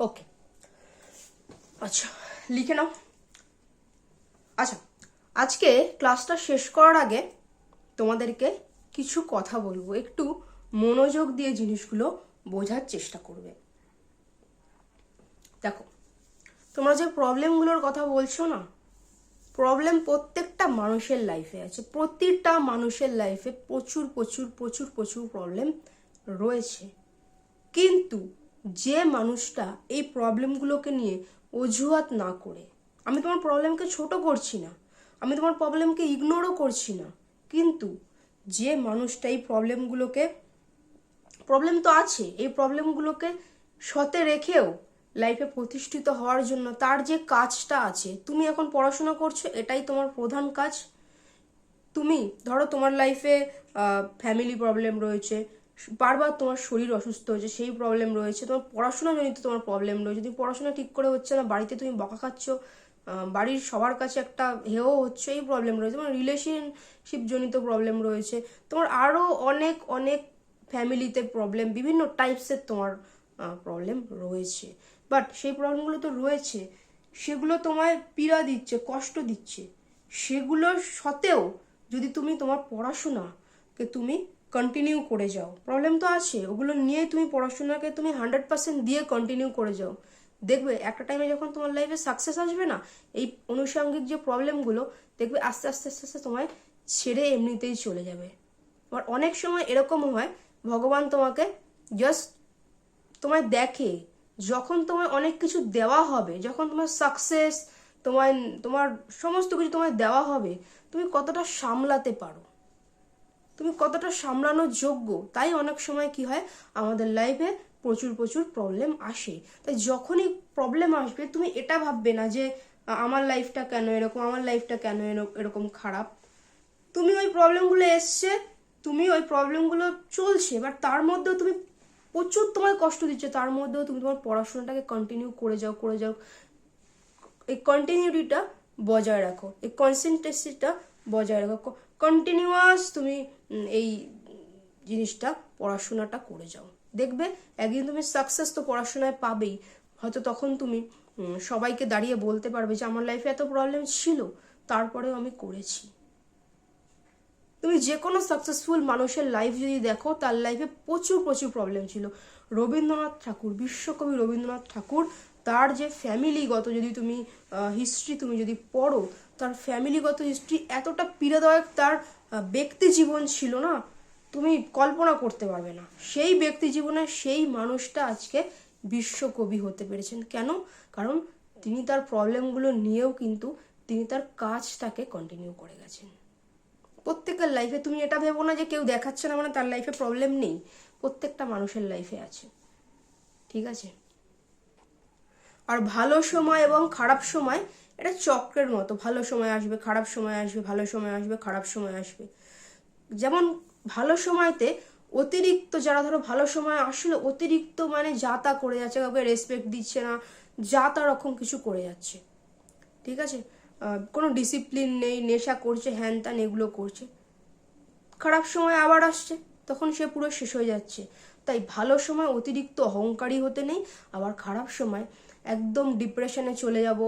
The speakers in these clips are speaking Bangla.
ওকে আচ্ছা লিখে নাও। আচ্ছা আজকে ক্লাসটা শেষ করার আগে তোমাদেরকে কিছু কথা বলব। একটু মনোযোগ দিয়ে জিনিসগুলো বোঝার চেষ্টা করবে। দেখো, তোমরা যে প্রবলেমগুলোর কথা বলছো না, প্রবলেম প্রত্যেকটা মানুষের লাইফে আছে। প্রতিটা মানুষের লাইফে প্রচুর প্রচুর প্রচুর প্রচুর প্রবলেম রয়েছে। কিন্তু যে মানুষটা এই প্রবলেমগুলোকে নিয়ে অজুহাত না করে। আমি তোমার প্রবলেমকে ছোট করছি না। আমি তোমার প্রবলেমকে ইগনোরও করছি না। কিন্তু যে মানুষটা এই প্রবলেমগুলোকে প্রবলেম তো আছে, এই প্রবলেমগুলোকে সতে রেখেও লাইফে প্রতিষ্ঠিত হওয়ার জন্য তার যে কাজটা আছে, তুমি এখন পড়াশোনা করছ, এটাই তোমার প্রধান কাজ। তুমি ধরো তোমার লাইফে ফ্যামিলি প্রবলেম রয়েছে বারবার তোমার শরীর অসুস্থ হয়েছে, সেই প্রবলেম রয়েছে। তোমার পড়াশোনা জনিত তোমার প্রবলেম রয়েছে। তুমি পড়াশোনা ঠিক করে হচ্ছে না, বাড়িতে তুমি বকা খাচ্ছ বাড়ির সবার কাছে একটা হেও হচ্ছে, এই প্রবলেম রয়েছে। তোমার রিলেশনশিপ জনিত প্রবলেম রয়েছে। তোমার আরও অনেক অনেক ফ্যামিলিতে প্রবলেম বিভিন্ন টাইপসের তোমার প্রবলেম রয়েছে। বাট সেই প্রবলেমগুলো তো রয়েছে, সেগুলো তোমায় পীড়া দিচ্ছে, কষ্ট দিচ্ছে। সেগুলোর সত্ত্বেও যদি তুমি তোমার পড়াশোনাকে তুমি কন্টিনিউ করে যাও। প্রবলেম তো আছে, ওগুলো নিয়ে তুমি পড়াশোনাকে তুমি হান্ড্রেড পার্সেন্ট দিয়ে কন্টিনিউ করে যাও। দেখবে একটা টাইমে যখন তোমার লাইফে সাকসেস আসবে না, এই অনুষঙ্গিক যে প্রবলেমগুলো দেখবে আস্তে আস্তে আস্তে আস্তে তোমায় ছেড়ে এমনিতেই চলে যাবে। আবার অনেক সময় এরকম হয়, ভগবান তোমাকে জাস্ট তোমায় দেখে, যখন তোমায় অনেক কিছু দেওয়া হবে, যখন তোমার সাকসেস তোমায়, তোমার সমস্ত কিছু তোমায় দেওয়া হবে, তুমি কতটা সামলাতে পারো। তুমি কতটা সামলানোর যোগ্য? তাই অনেক সময় কি হয়, আমাদের লাইফে প্রচুর প্রচুর প্রবলেম আসে। তাই যখনই প্রবলেম আসবে, তুমি এটা ভাববে না যে আমার লাইফটা কেন এরকম, আমার লাইফটা কেন এরক- এরকম খারাপ। তুমি ওই প্রবলেমগুলো এসছে, তুমি ওই প্রবলেমগুলো চলছে বাট তার মধ্যেও তুমি প্রচুর তোমার কষ্ট দিচ্ছে। তার মধ্যেও তুমি তোমার পড়াশোনাটাকে কন্টিনিউ করে যাও করে যাও। এই কন্টিনিউটিটা বজায় রাখো। এই কনসেন্ট্রেসিটা বজায় রাখো। কন্টিনিউয়াস তুমি এই জিনিসটা, পড়াশোনাটা করে যাও। দেখবে, একদিন তুমি সাকসেস তো পড়াশোনায় পাবেই। হয়তো তখন তুমি সবাইকে দাঁড়িয়ে বলতে পারবে যে, আমার লাইফে এত প্রবলেম ছিল, তারপরেও আমি করেছি। তুমি যে কোনো সাকসেসফুল মানুষের লাইফ যদি দেখো, তার লাইফে প্রচুর প্রচুর প্রবলেম ছিল। রবীন্দ্রনাথ ঠাকুর, বিশ্বকবি রবীন্দ্রনাথ ঠাকুর তার যে ফ্যামিলিগত যদি তুমি হিস্ট্রি তুমি যদি পড়ো, তার ফ্যামিলিগত হিস্ট্রি এতটা পীড়াদায়ক তার ব্যক্তি জীবন ছিল না, তুমি কল্পনা করতে পারবে না। সেই ব্যক্তি জীবনে সেই মানুষটা আজকে বিশ্বকবি হতে পেরেছেন। কেন? কারণ তিনি তার প্রবলেমগুলো নিয়েও কিন্তু তিনি তার কাজটাকে কন্টিনিউ করে গেছেন। প্রত্যেকের লাইফে তুমি এটা ভেবো না যে কেউ দেখাচ্ছে না মানে তার লাইফে প্রবলেম নেই। প্রত্যেকটা মানুষের লাইফে আছে। ঠিক আছে? আর ভালো সময় এবং খারাপ সময়, এটা চক্রের মতো। ভালো সময় আসবে, খারাপ সময় আসবে, ভালো সময় আসবে, খারাপ সময় আসবে। যেমন ভালো সময়তে অতিরিক্ত যারা ধরো ভালো সময় আসলে অতিরিক্ত মানে যা তা করে যাচ্ছে, কাউকে রেসপেক্ট দিচ্ছে না, যা তা রকম কিছু করে যাচ্ছে। ঠিক আছে? কোনো ডিসিপ্লিন নেই, নেশা করছে, হ্যান ত্যান এগুলো করছে। খারাপ সময় আবার আসছে, তখন সে পুরো শেষ হয়ে যাচ্ছে। তাই ভালো সময় অতিরিক্ত অহংকারী হতে নেই, আবার খারাপ সময় একদম ডিপ্রেশনে চলে যাব,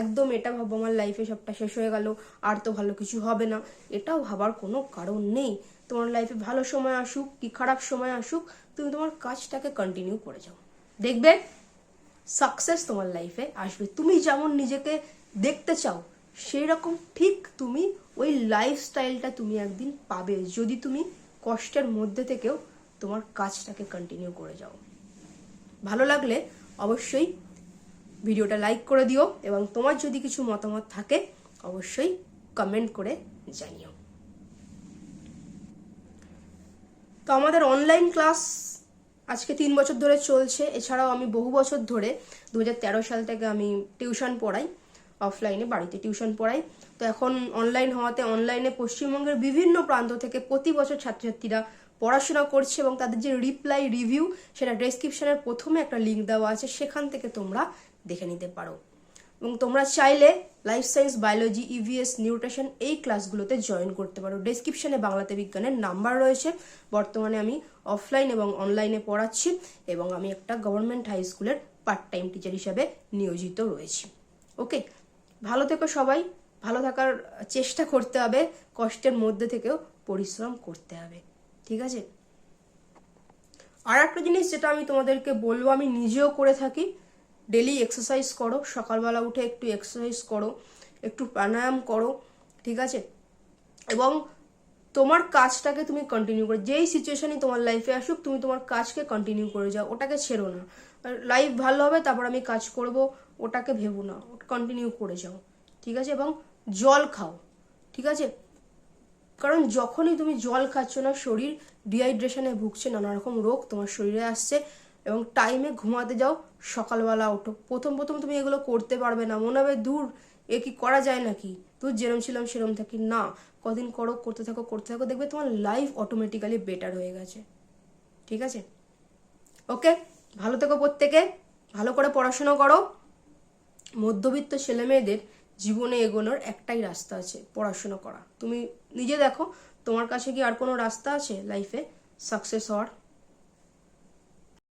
একদম এটা ভাবো আমার লাইফে সবটা শেষ হয়ে গেল, আর তো ভালো কিছু হবে না। এটাও ভাবার কোনো কারণ নেই। তোমার লাইফে ভালো সময় আসুক কি খারাপ সময় আসুক, তুমি তোমার কাজটাকে কন্টিনিউ করে যাও। দেখবে সাকসেস তোমার লাইফে আসবে। তুমি যেমন নিজেকে দেখতে চাও সেই রকম ঠিক তুমি ওই লাইফস্টাইলটা তুমি একদিন পাবে। যদি তুমি কষ্টের মধ্যে থেকেও তোমার কাজটাকে কন্টিনিউ করে যাও। ভালো লাগলে অবশ্যই ভিডিওটা লাইক করে দিও এবং তোমার যদি কিছু মতামত থাকে, অবশ্যই কমেন্ট করে জানিও। তো আমাদের অনলাইন ক্লাস আজকে তিন বছর ধরে চলছে। এছাড়াও আমি বহু বছর ধরে দু হাজার তেরো সাল থেকে আমি টিউশন পড়াই অফলাইনে বাড়িতে টিউশন পড়াই। তো এখন অনলাইন হওয়াতে অনলাইনে পশ্চিমবঙ্গের বিভিন্ন প্রান্ত থেকে প্রতি বছর ছাত্রছাত্রীরা পড়াশোনা করছে এবং তাদের যে রিপ্লাই রিভিউ সেটা ডেসক্রিপশনের প্রথমে একটা লিঙ্ক দেওয়া আছে। সেখান থেকে তোমরা দেখে নিতে পারো। এবং তোমরা চাইলে life science biology EVS nutrition এই ক্লাসগুলোতে জয়েন করতে পারো। ডেসক্রিপশনে বাংলাতে বিজ্ঞানের নাম্বার রয়েছে। বর্তমানে আমি অফলাইন এবং অনলাইনে পড়াচ্ছি এবং আমি একটা গভর্নমেন্ট হাই স্কুলের পার্ট টাইম টিচার হিসাবে নিয়োজিত রয়েছি। ওকে ভালো থেকো সবাই। ভালো থাকার চেষ্টা করতে হবে। কষ্টের মধ্যে থেকেও পরিশ্রম করতে হবে। ঠিক আছে? আর একটা জিনিস যেটা আমি তোমাদেরকে বলব, আমি নিজেও করে থাকি। ডেলি এক্সারসাইজ করো, সকালবেলা উঠে একটু এক্সারসাইজ করো, একটু প্রাণায়াম করো, ঠিক আছে? এবং তোমার কাজটাকে তুমি কন্টিনিউ করো, যেই সিচুয়েশনই তোমার লাইফে আসুক, তুমি তোমার কাজকে কন্টিনিউ করে যাও, ওটাকে ছেড়ো না। লাইফ ভালো হবে, তারপর আমি কাজ করব, ওটাকে ভেবো না কন্টিনিউ করে যাও, ঠিক আছে? এবং জল খাও, ঠিক আছে? কারণ যখনই তুমি জল খাচ্ছ না, শরীর ডিহাইড্রেশনে ভুগছে নানা রকম রোগ তোমার শরীরে আসছে এবং টাইমে ঘুমাতে যাও, সকালবেলা ওঠো। প্রথম প্রথম তুমি এগুলো করতে পারবে না। মনে হবে, দূর, এ কি করা যায় নাকি? তুই যেরম ছিলাম সেরম থাকি। না, কদিন করো, করতে থাকো করতে থাকো, দেখবে তোমার লাইফ অটোমেটিক্যালি বেটার হয়ে গেছে। ঠিক আছে? ওকে ভালো থেকো প্রত্যেকে। ভালো করে পড়াশোনা করো। মধ্যবিত্ত ছেলে মেয়েদের জীবনে এগোনোর একটাই রাস্তা আছে, পড়াশোনা করা। তুমি নিজে দেখো, তোমার কাছে কি আর কোনো রাস্তা আছে লাইফে সাকসেস হওয়ার?